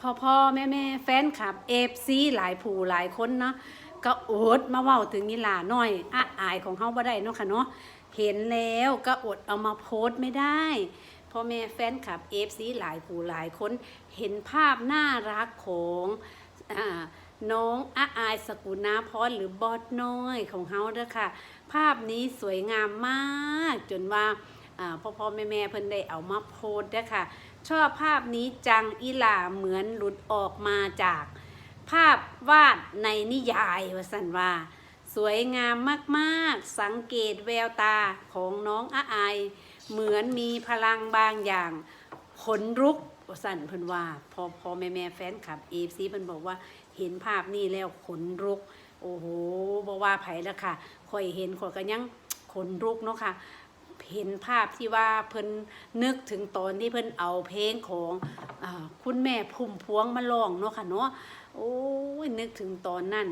พ่อพ่อแม่แม่แฟนคลับเอฟซีหลายผู้หลายคนเนาะก็อดมาเว้าถึงนีหลาน้อยอะอายของเฮาบ่ได้เนาะค่ะเนาะเห็นแล้วก็อดเอามาโพสต์ไม่ได้พ่อแม่แฟนคลับเอฟซีหลายผู้หลายคนเห็นภาพน่ารักของอน้องอะอายสกุณาพรหรือบอสน้อยของเฮาเด้อค่ะ ภาพนี้สวยงามมาก จนว่าอ่าพ่อพ่อแม่แม่เพิ่นได้เอามาโพสต์เด้อค่ะ ชอบภาพนี้จังอีหลาเหมือนหลุดออกมาจาก ภาพวาดในนิยายวสันว่า สวยงามมากๆ สังเกตแววตาของน้องอาอายเหมือนมีพลังบางอย่างขนรุกวสันเพิ่นว่า พอพอแม่แม่แฟนคลับเอฟซีเพิ่นบอกว่าเห็นภาพนี้แล้วขนรุก โอ้โหบอกว่าไผแล้วค่ะข่อยเห็นขอยก็ยังขนรุกเนาะค่ะ เห็นภาพที่ว่าเพิ่นนึกถึงตอนที่เพิ่นเอาเพลงของอคุณแม่พุ่มพวงมาร้องเนาะค่ะเนาะโอ้ยนึกถึงตอนนั้น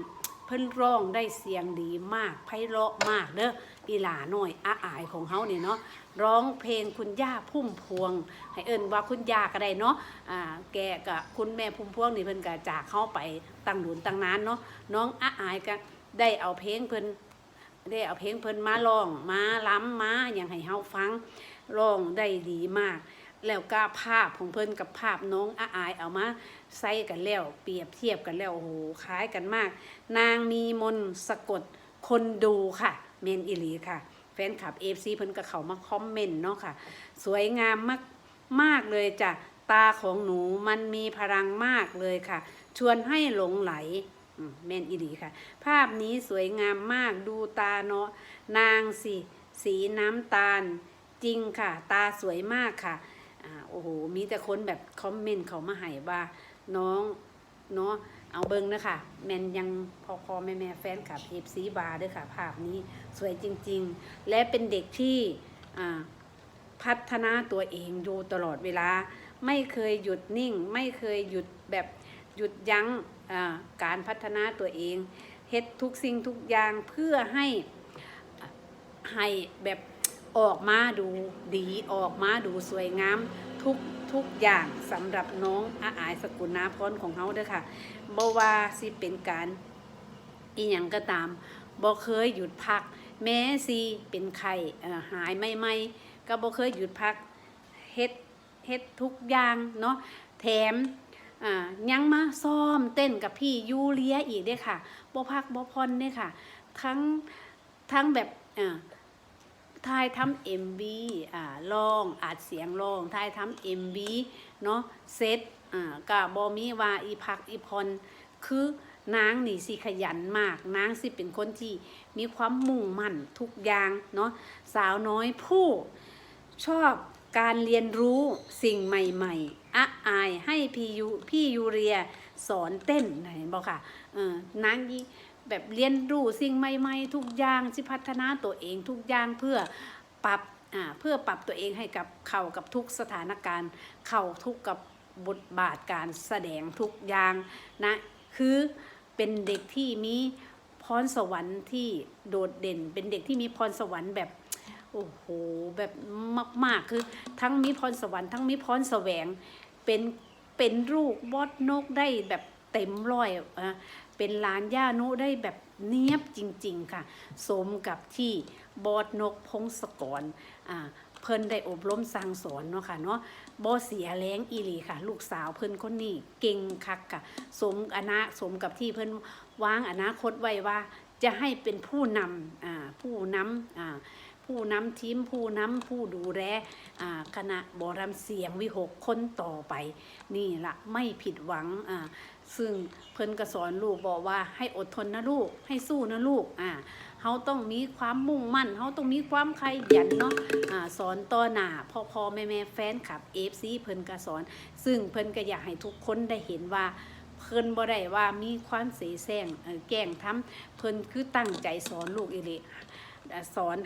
เพิ่นร้องได้เสียงดีมากไพเราะมากเด้ออีหลาหน้อยอาอายของเฮาเนี่ยเนาะร้องเพลงคุณย่าพุ่มพวง ให้เอิ้นว่าคุณย่าก็ได้เนาะอ่าแกกับคุณแม่พุ่มพวงนี่เพิ่นก็จากเข้าไปตั้งหลุนตั้งนานเนาะน้องอาอายก็ได้เอาเพลงเพิ่น ได้เอาเพลงเพิ่นมาร้องมาล้ำมาอย่างให้เฮาฟังร้องได้ดีมาก แล้วก็ภาพของเพิ่นกับภาพน้องอาอายเอามาใส่กันแล้ว เปรียบเทียบกันแล้วโอ้โหคล้ายกันมาก นางมีมนสะกดคนดูค่ะเมนอิลีค่ะ แฟนคลับเอฟซีเพิ่นก็เข้ามาคอมเมนต์เนาะค่ะ สวยงามมากมากเลยจ้ะตาของหนูมันมีพลังมากเลยค่ะ ชวนให้หลงไหล แมนอีดีค่ะ ภาพนี้สวยงามมากดูตาเนาะนางสิสีน้ำตาลจริงค่ะ ตาสวยมากค่ะอ่าโอ้โห มีแต่คนแบบคอมเมนต์เขามาให้ว่าน้องเนาะเอาเบิงนะคะแมนยังพอพอแม่แม่แฟนคลับเอฟซีบาร์ด้วยค่ะ ภาพนี้สวยจริง ๆ และเป็นเด็กที่พัฒนาตัวเองอยู่ตลอดเวลา ไม่เคยหยุดนิ่ง ไม่เคยหยุดแบบ หยุดยั้งการพัฒนาตัวเองเฮ็ดทุกสิ่งทุกอย่างเพื่อให้ให้แบบออกมาดูดีออกมาดูสวยงามทุกทุกอย่างสำหรับน้องอาอายสกุลนาพรของเฮาเด้อค่ะบ่ว่าสิเป็นการอีหยังก็ตามบ่เคยหยุดพัก แม้สิเป็นไข่หายไม่ไม่ก็บ่เคยหยุดพักเฮ็ดเฮ็ดทุกอย่างเนาะแถม อ่ายังมาซ้อมเต้นกับพี่ยูเลียอีกเด้ค่ะบ่พักบ่พอนเด้ค่ะ ทั้งทั้งแบบอ่าถ่ายทำ MV อ่าร้องอัดเสียงร้องถ่ายทำ MV เนาะเซตอ่าก็บ่มีว่าอีพักอีพรคือนางนี่สิขยันมากนางสิเป็นคนที่มีความมุ่งมั่นทุกอย่างเนาะสาวน้อยผู้ชอบ การเรียนรู้สิ่งใหม่ๆอะอายให้พี่ยูพี่ยูเรียสอนเต้นเห็นบอกค่ะเออนางยีแบบเรียนรู้สิ่งใหม่ๆ ทุกอย่างสิพัฒนาตัวเองทุกอย่างเพื่อปรับอ่าเพื่อปรับตัวเองให้กับเข้ากับทุกสถานการณ์ เข้าทุกกับบทบาทการแสดงทุกอย่างนะคือเป็นเด็กที่มีพรสวรรค์ที่โดดเด่น เป็นเด็กที่มีพรสวรรค์แบบ อ้โหแบบมาก ๆ คือทั้งมีพรสวรรค์ทั้งมีพรแสวง เป็นเป็นลูกบอดนกได้แบบเต็มร้อยอะเป็นหลานย่านุได้แบบเนียบจริง ๆ ค่ะ สมกับที่บอดนกพงศกรอ่าเพิ่นได้อบรมสั่งสอนเนาะค่ะเนาะบ่เสียแรงอีหลีค่ะ ลูกสาวเพิ่นคนนี้เก่งคักค่ะ สมอนาสมกับที่เพิ่นวางอนาคตไว้ว่าจะให้เป็นผู้นำอ่าผู้นำอ่า ผู้นำทีมผู้นำผู้ดูแลคณะบอรำเสียงวิหกคนต่อไป นี่ละไม่ผิดหวังซึ่งเพิ่นก็สอนลูกบอกว่าให้อดทนนะลูกให้สู้นะลูกอ่าเฮาต้องมีความมุ่งมั่นเฮาต้องมีความขยันเนาะอ่าสอนต่อหน้าพ่อพ่อแม่แม่แฟนคลับ FC เพิ่นก็สอน ซึ่งเพิ่นก็อยากให้ทุกคนได้เห็นว่าเพิ่นบ่ได้ว่ามีความเสแสร้งแกล้งทำเพิ่นคือตั้งใจสอนลูกอีหลีสอน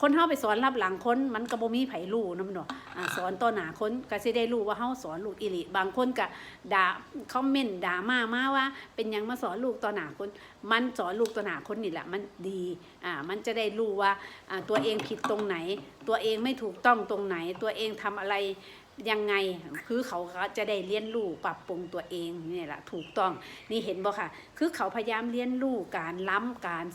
คนเฮาไปสอนรับหลังคนมันก็บ่มีไผรู้นำเนาะอ่าสอนต่อหน้าคนก็สิได้รู้ว่าเฮาสอนลูกอีหลีบางคนก็ด่าคอมเมนต์ด่ามามาว่า เป็นหยังมาสอนลูกต่อหน้าคน มันสอนลูกต่อหน้าคนนี่แหละมันดีอ่ามันจะได้รู้ว่าอ่าตัวเองผิดตรงไหน ตัวเองไม่ถูกต้องตรงไหน ตัวเองทำอะไรยังไงคือเขาจะได้เรียนรู้ปรับปรุงตัวเองนี่แหละถูกต้องนี่เห็นบ่ค่ะ คือเขาพยายามเรียนรู้การล้ำการ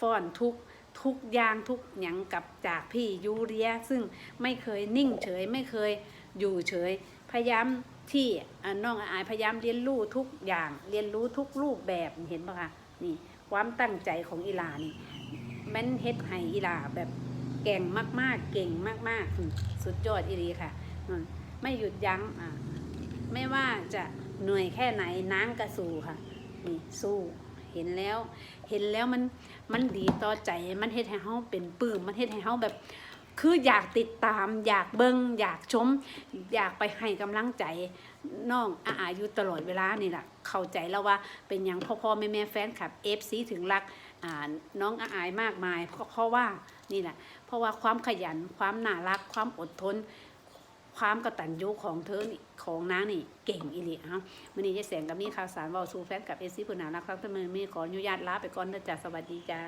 ฟ้อนทุก ทุกอย่างทุกหยังกับจากพี่ยูเรีย ซึ่งไม่เคยนิ่งเฉยไม่เคยอยู่เฉย พยายามที่น้องอายพยายามเรียนรู้ทุกอย่างเรียนรู้ทุกรูปแบบเห็นปะคะนี่ความตั้งใจของอีหลานี่มันเฮ็ดให้อีหลาแบบเก่งมากๆ เก่งมากๆ สุดยอดอีหลีค่ะ ไม่หยุดยั้งไม่ว่าจะเหนื่อยแค่ไหนน้างกระสู้ค่ะนี่สู้ เห็นแล้ว เห็นแล้วมันมันดีต่อใจมันเฮ็ดให้เฮาเป็นปื้มมันเฮ็ดให้เฮาแบบคืออยากติดตามอยากเบิงอยากชม อยากไปให้กำลังใจน้องอาอายู่ตลอดเวลานี่แหละเข้าใจแล้วว่าเป็นอย่างพ่อพ่อแม่แม่แฟนคลับเอฟซีถึงรักน้องอาอายมากมายเพราะว่านี่แหละเพราะว่าความขยันความน่ารักความอดทน ความกตัญญูของเธอนี่ของนางนี่เก่งอีหลีฮะมันนี้ยายแสงกับมีข่าวสารว้าซูแฟนกับเอซีผู้นารักทั้งทั้งมือมีขออนุญาตลาไปก่อนนะจ๊ะสวัสดีจ้า